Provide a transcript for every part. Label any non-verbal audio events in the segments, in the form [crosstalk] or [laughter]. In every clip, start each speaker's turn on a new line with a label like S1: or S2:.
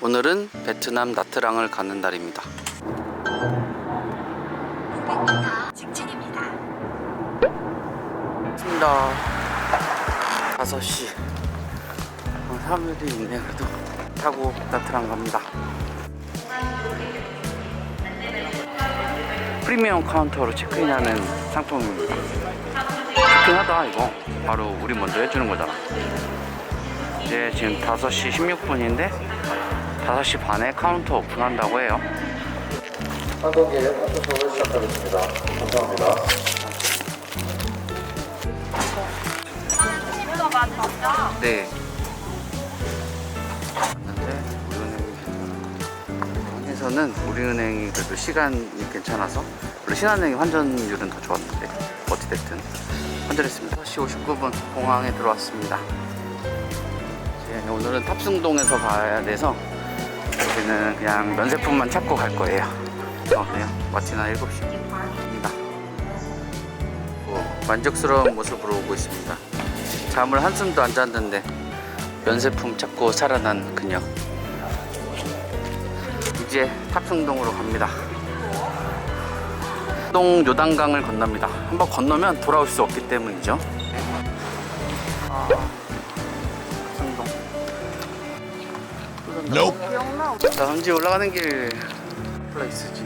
S1: 오늘은 베트남 나트랑을 가는 날입니다.
S2: 직진입니다.
S1: 맞습니다. 5시. 어, 사람들이 있네, 그래도. 타고 나트랑 갑니다. 프리미엄 카운터로 체크인하는 상품입니다. 체크인하다, 이거. 바로 우리 먼저 해주는 거잖아. 이제 지금 5시 16분인데, 5시 반에 카운터 오픈한다고 해요.
S3: 한국의 카톡을 시작하겠습니다. 감사합니다.
S1: 네. 갔는데 우리은행이 괜찮아서 우리은행이 그래도 시간이 괜찮아서 원래 신한은행이 환전율은 더 좋았는데 어찌됐든 환전했습니다 4시 59분 공항에 들어왔습니다 이제 오늘은 탑승동에서 가야 돼서 여기는 그냥 면세품만 찾고 갈 거예요. 어, 그냥 마치나 7시입니다. 뭐, 만족스러운 모습으로 오고 있습니다. 잠을 한숨도 안 잤는데 면세품 찾고 살아난 그녀. 이제 탑승동으로 갑니다. 동 요단강을 건넙니다. 한번 건너면 돌아올 수 없기 때문이죠 자 음지 올라가는 길 플레이스지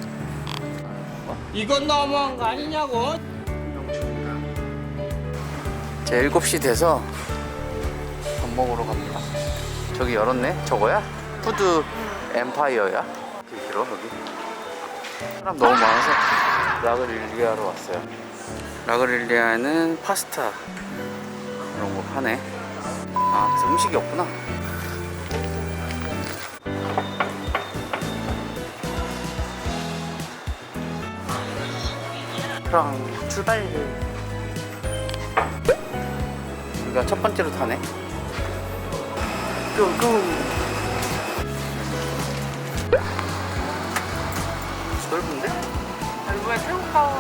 S4: 이건 너무한 거 아니냐고?
S1: 이제 7시 돼서 밥 먹으러 갑니다. 저기 열었네? 저거야? 푸드 엠파이어야? 되게 길어, 여기. 사람 너무 많아서 라그릴리아로 왔어요. 라그릴리아는 파스타 이런 거 파네. 아, 그래서 음식이 없구나. 그럼 출발. 우리가 첫 번째로 타네. 고고. 넓은데?
S2: 얼굴에 태국가운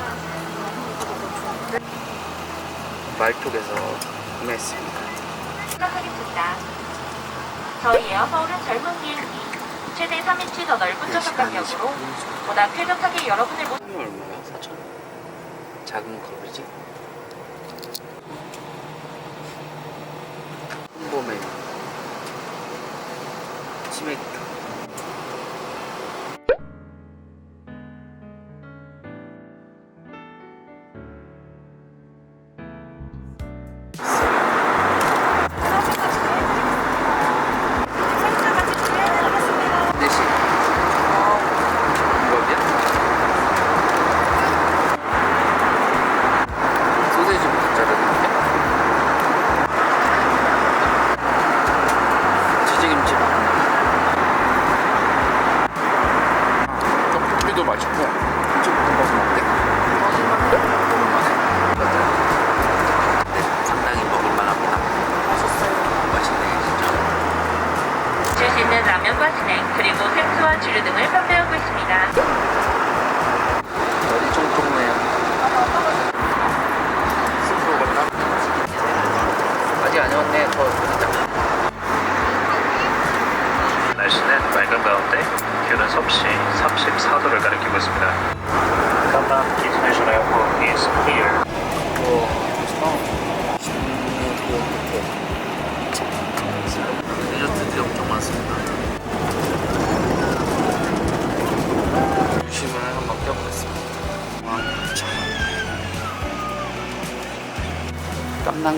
S1: 말쪽에서 구매했습니다.
S2: 시작하겠습니다. 저희 에어서울은 젊은 비행기 최대 3인치 더 넓은 좌석 간격으로 보다 쾌적하게 여러분을 모
S1: 이거 얼마야? 4천 원? 작은 컵이지?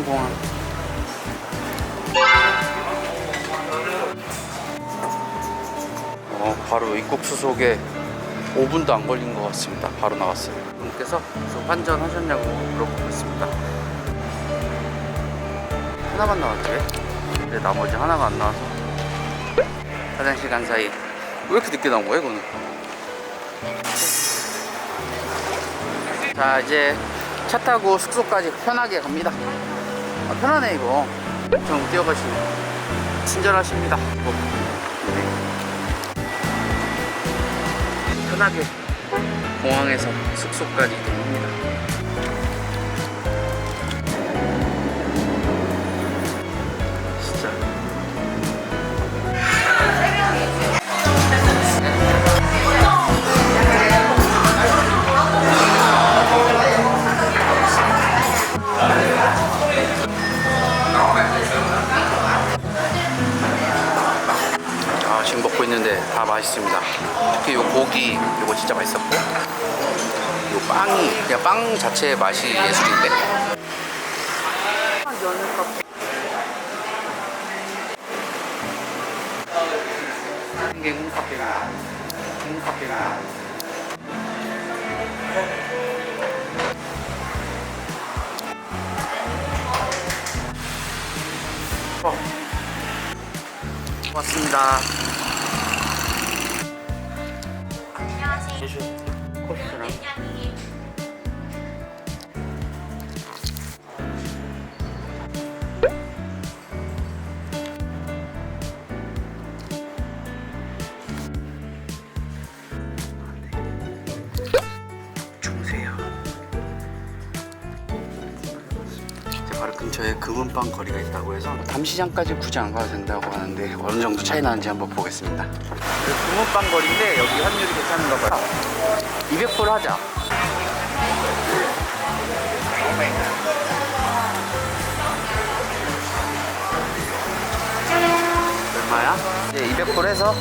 S1: 깜낭공항. 어, 바로 입국 수 속에 5분도 안 걸린 것 같습니다. 바로 나왔어요. 분께서 환전하셨냐고 물어보고 있습니다. 하나만 나왔지? 근데 나머지 하나가 안 나와서 화장실 간 사이 왜 이렇게 늦게 나온 거야 이거는? 자 이제 차 타고 숙소까지 편하게 갑니다. 아, 편하네 이거. 엄청 뛰어가시네. 친절하십니다. 뭐, 네. 편하게 공항에서 숙소까지 빵 자체의 맛이 예술인데. 이게 홍카페입니다. 홍카페입니다. 어. 고맙습니다. 근처에 금은빵 거리가 있다고 해서 담시장까지 굳이 안 가도 된다고 하는데 어느 정도 차이 나는지 한번 보겠습니다. 그 금은빵 거리인데 여기 환율이 괜찮은가 봐요. 200불 하자. 얼마야? 이제 200불 해서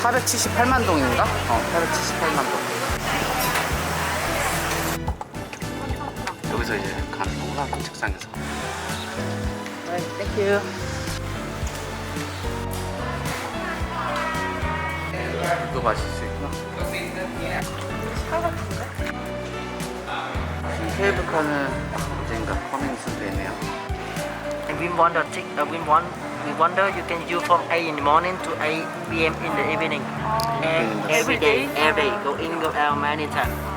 S1: 478만 동인가? 어, 478만 동. 가는 거구나 책상에서 땡큐 이거 마실 수 있구나 지금 케이블카는 언젠가 커밍슨 되네요
S5: And we want the tick, uh, we want we wonder you can use from 8 in the morning to 8 p.m. in the evening. And every day, every day, go in, go out many times.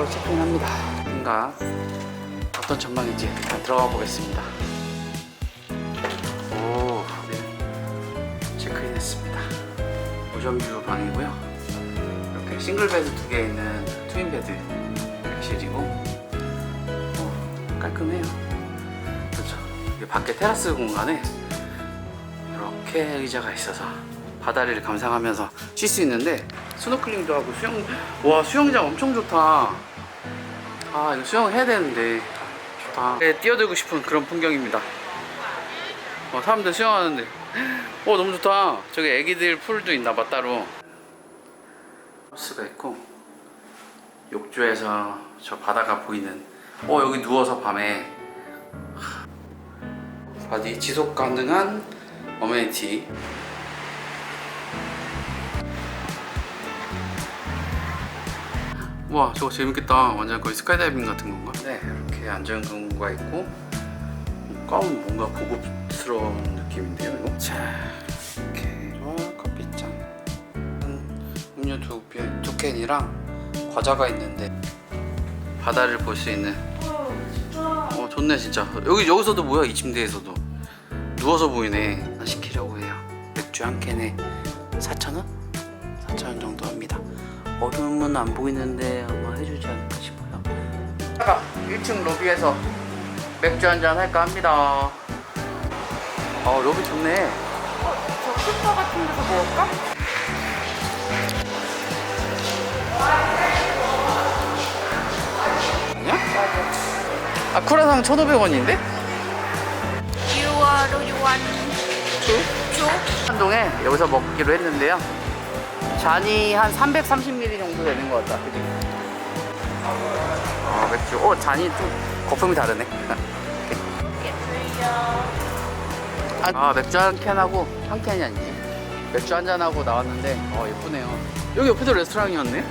S1: 호텔로 체크인합니다. 뭔가 어떤 전망인지 들어가 보겠습니다. 오 네. 체크인했습니다. 오션뷰 방이고요. 이렇게 싱글 베드 두 개 있는 트윈 베드 실이고. 어, 깔끔해요. 그렇죠. 밖에 테라스 공간에 이렇게 의자가 있어서 바다를 감상하면서 쉴 수 있는데 스노클링도 하고 수영 와 수영장 엄청 좋다 아 이거 수영 해야 되는데. 좋다 네, 뛰어들고 싶은 그런 풍경입니다. 어, 사람들 수영하는데. 어 너무 좋다. 저기 애기들 풀도 있나봐 따로. 하우스가 있고 욕조에서 저 바다가 보이는 어 여기 누워서 밤에. 바디 지속 가능한 어메니티 와 저거 재밌겠다. 완전 거의 스카이다이빙 같은 건가? 네 이렇게 안전근무가 있고 가운 뭔가 고급스러운 느낌인데요 이거? 자 이렇게 저 커피잔. 음, 음료 두, 캔- 두 캔이랑 과자가 있는데 바다를 볼 수 있는. 어 좋네 진짜. 여기 여기서도 뭐야 이 침대에서도? 누워서 보이네. 하나 시키려고 해요. 맥주 한 캔에 4,000원? 4,000원 정도 얼음은 안 보이는데 아마 해주지 않을까 싶어요 1층 로비에서 맥주 한잔 할까 합니다 어 로비 좋네
S6: 저 쿨터 같은 데서 먹을까?
S1: 아니야? 아 쿠라상 1,500원인데?
S6: You are do you want 주?
S1: 한동에 여기서 먹기로 했는데요 잔이 한 330ml 정도 되는 것 같다. 그지? 어 맥주 어 잔이 좀 거품이 다르네. 아, [laughs] 아, 맥주 한 캔하고 한 캔이 아니지? 맥주 한 잔하고 나왔는데 어 예쁘네요. 여기 옆에도 레스토랑이었네?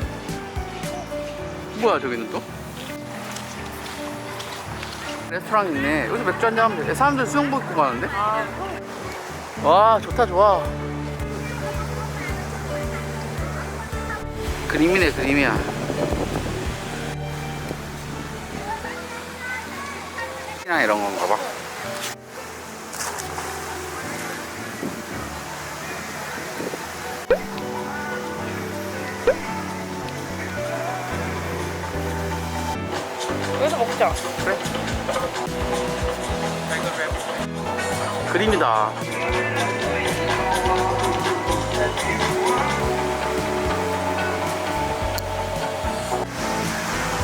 S1: 뭐야 저기는 또? 레스토랑 있네. 여기서 맥주 한 잔 하면 돼. 사람들 수영복 입고 가는데? 와 좋다 좋아 그림이네 그림이야 그냥 이런 건가 봐
S6: 여기서 먹자.
S1: 그래 그림이다.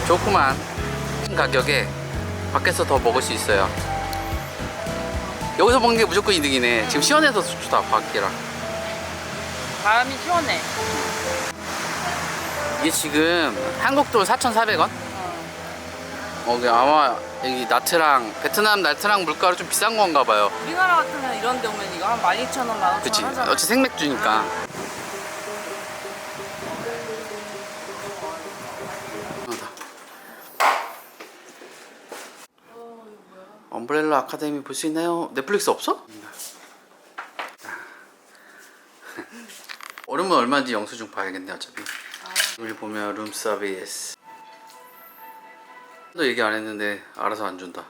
S1: 좋구만. 가격에 밖에서 더 먹을 수 있어요. 여기서 먹는 게 무조건 이득이네. 지금 시원해서 좋다, 밖이라.
S6: 바람이 시원해.
S1: 이게 지금 한국 돈 4,400원? 어, 그 아마 여기 나트랑 베트남 나트랑 물가로 좀 비싼 건가 봐요.
S6: 우리나라 같으면 이런 데 오면 이거 한 12,000원, 15,000원
S1: 그치?
S6: 하잖아.
S1: 어차피 생맥주니까. 엄브렐라 아카데미 볼 수 있나요? 넷플릭스 없어? 얼음은 얼마인지 영수증 봐야겠네 어차피 여기 보면 룸 서비스 또 얘기 안 했는데 알아서 안 준다